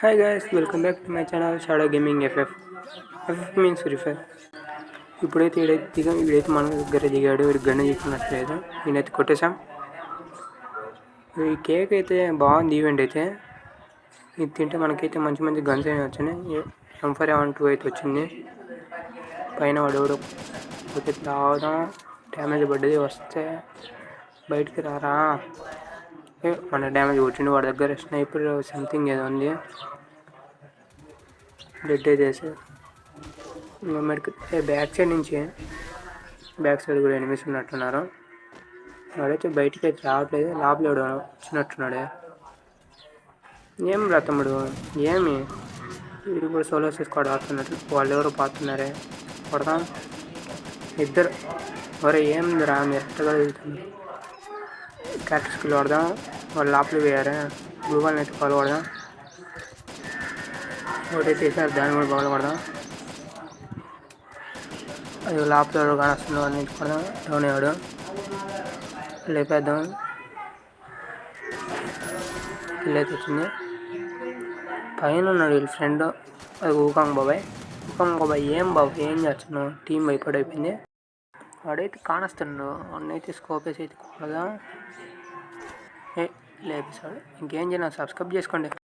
Hi guys welcome back to my channel shadow gaming FF FF means Free Fire ఇప్పుడైతే ఈడైతే దిగా వీడైతే మన దగ్గర దిగాడు వీడికి గన్ను తీసుకున్నట్లేదు నేనైతే కొట్టేశాం. ఈ కేక్ అయితే బాగుంది ఈవెంట్ అయితే. ఇది తింటే మనకైతే మంచి మంచి గన్స్ అయినా వచ్చినాయి. ఎం ఫోర్ టూ అయితే వచ్చింది. పైన వాడు ఎవడో ఓకే తాగుదాం డ్యామేజ్ పడ్డది వస్తే బయటికి రారా. మన డ్యామేజ్ కొట్టిండు వాడి దగ్గర స్నైపర్ సంథింగ్ ఏదో ఉంది. డెడ్ అయితే మెడికల్ బ్యాక్ సైడ్ నుంచి బ్యాక్ సైడ్ కూడా ఎనిమిస్ ఉన్నట్టున్నారు. వాడైతే బయటికి అయితే రావట్లేదు లోపల ఎవడో వచ్చినట్టున్నాడే. ఏం రా తమ్ముడు ఏమి? వీడు కూడా సోలో స్క్వాడ్ ఆడుతున్నట్లు వాళ్ళు ఎవరు పాతున్నారే కొడదాం. ఇద్దరు. ఒరే ఏం రా మీరు ఎట్టగా వెళ్తుంది క్యారెక్టర్ స్కిల్ వాడదాం వాళ్ళు లోపలికి వేయారే బ్లూ వాళ్ళని అయితే ఫాలో వాడదాం ఒకటైతే వేసారు దాన్ని కూడా బాగా కొడదాం అది లోపల కానీ కానొస్తుంది వాడిని నేర్చుకోవడం డౌన్ అయ్యాడు లేపేద్దాం కిల్ అయితే వచ్చింది పైన ఉన్నాడు వీళ్ళ ఫ్రెండ్ అది ఊకాంగ్ బాబాయ్ ఊకాంగ్ బాబాయ్ ఏం బాబాయ్ ఏం చేస్తున్నావు టీం భయపడైపోయింది వాడైతే కానొస్తాడు. వాడినైతే స్కోప్ వేసి అయితే కొడదాం? ఏ లేపేశాడు ఇంకేం చేయాలి సబ్స్క్రైబ్ చేసుకోండి.